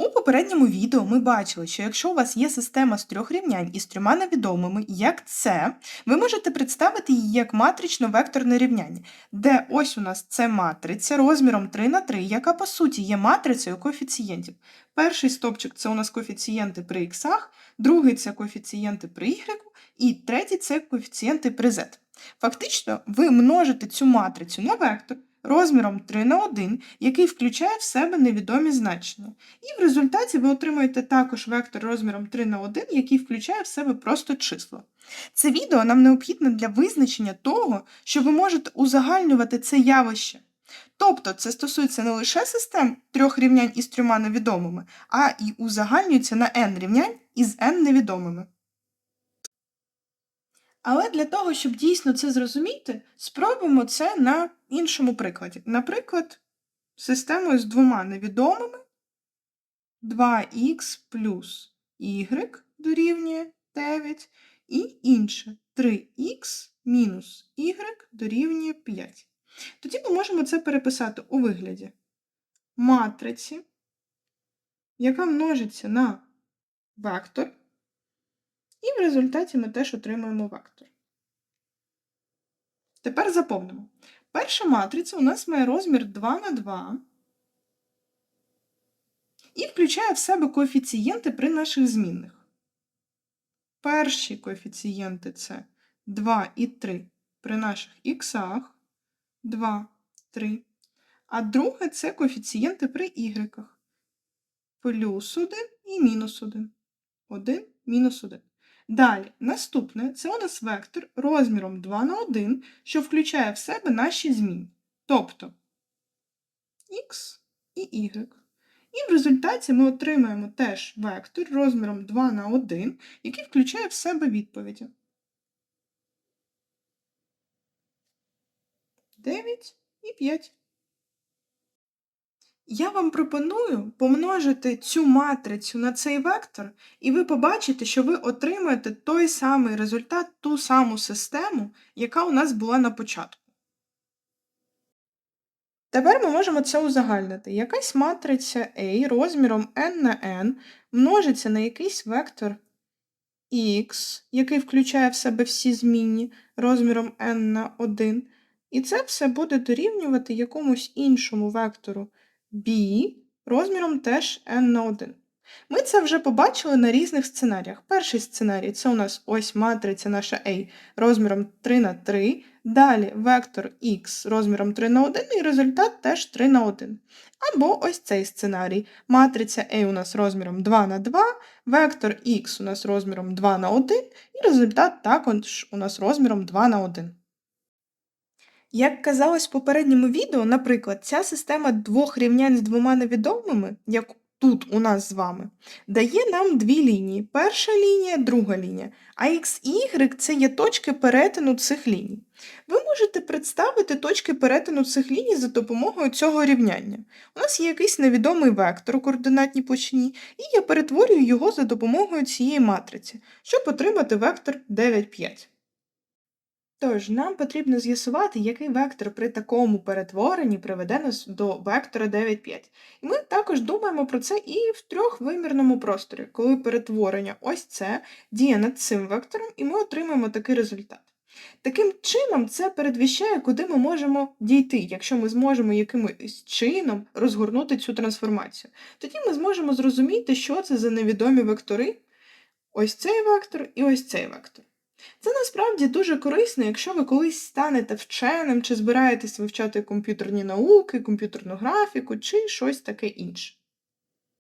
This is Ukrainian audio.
У попередньому відео ми бачили, що якщо у вас є система з трьох рівнянь із трьома невідомими, як це, ви можете представити її як матрично-векторне рівняння, де ось у нас це матриця розміром 3 на 3, яка по суті є матрицею коефіцієнтів. Перший стопчик це у нас коефіцієнти при х, другий це коефіцієнти при y, і третій це коефіцієнти при z. Фактично, ви множите цю матрицю на вектор розміром 3 на 1, який включає в себе невідомі значення. І в результаті ви отримуєте також вектор розміром 3 на 1, який включає в себе просто числа. Це відео нам необхідне для визначення того, що ви можете узагальнювати це явище. Тобто це стосується не лише систем трьох рівнянь із трьома невідомими, а і узагальнюється на n рівнянь із n невідомими. Але для того, щоб дійсно це зрозуміти, спробуємо це на іншому прикладі. Наприклад, системою з двома невідомими 2х плюс y дорівнює 9 і інше 3х мінус y дорівнює 5. Тоді ми можемо це переписати у вигляді матриці, яка множиться на вектор, в результаті ми теж отримуємо вектор. Тепер заповнимо. Перша матриця у нас має розмір 2 на 2 і включає в себе коефіцієнти при наших змінних. Перші коефіцієнти це 2 і 3 при наших іксах, 2, 3. А друге це коефіцієнти при y. Плюс 1 і мінус 1. 1, мінус 1. Далі, наступне це у нас вектор розміром 2 на 1, що включає в себе наші зміни. Тобто x і y. І в результаті ми отримаємо теж вектор розміром 2 на 1, який включає в себе відповіді. 9 і 5. Я вам пропоную помножити цю матрицю на цей вектор, і ви побачите, що ви отримаєте той самий результат, ту саму систему, яка у нас була на початку. Тепер ми можемо це узагальнити. Якась матриця A розміром n на n множиться на якийсь вектор x, який включає в себе всі змінні розміром n на 1, і це все буде дорівнювати якомусь іншому вектору b розміром теж n на 1. Ми це вже побачили на різних сценаріях. Перший сценарій це у нас ось матриця наша A розміром 3 на 3, далі вектор x розміром 3 на 1 і результат теж 3 на 1. Або ось цей сценарій. Матриця A у нас розміром 2 на 2, вектор x у нас розміром 2 на 1, і результат також у нас розміром 2 на 1. Як казалось в попередньому відео, наприклад, ця система двох рівнянь з двома невідомими, як тут у нас з вами, дає нам дві лінії. Перша лінія, друга лінія. А x і y це є точки перетину цих ліній. Ви можете представити точки перетину цих ліній за допомогою цього рівняння. У нас є якийсь невідомий вектор у координатній площині, і я перетворюю його за допомогою цієї матриці, щоб отримати вектор 9, 5. Тож, нам потрібно з'ясувати, який вектор при такому перетворенні приведе нас до вектора 9, 5. І ми також думаємо про це і в трьохвимірному просторі, коли перетворення ось це діє над цим вектором, і ми отримаємо такий результат. Таким чином, це передвіщає, куди ми можемо дійти, якщо ми зможемо якимось чином розгорнути цю трансформацію. Тоді ми зможемо зрозуміти, що це за невідомі вектори, ось цей вектор і ось цей вектор. Це насправді дуже корисно, якщо ви колись станете вченим чи збираєтесь вивчати комп'ютерні науки, комп'ютерну графіку чи щось таке інше.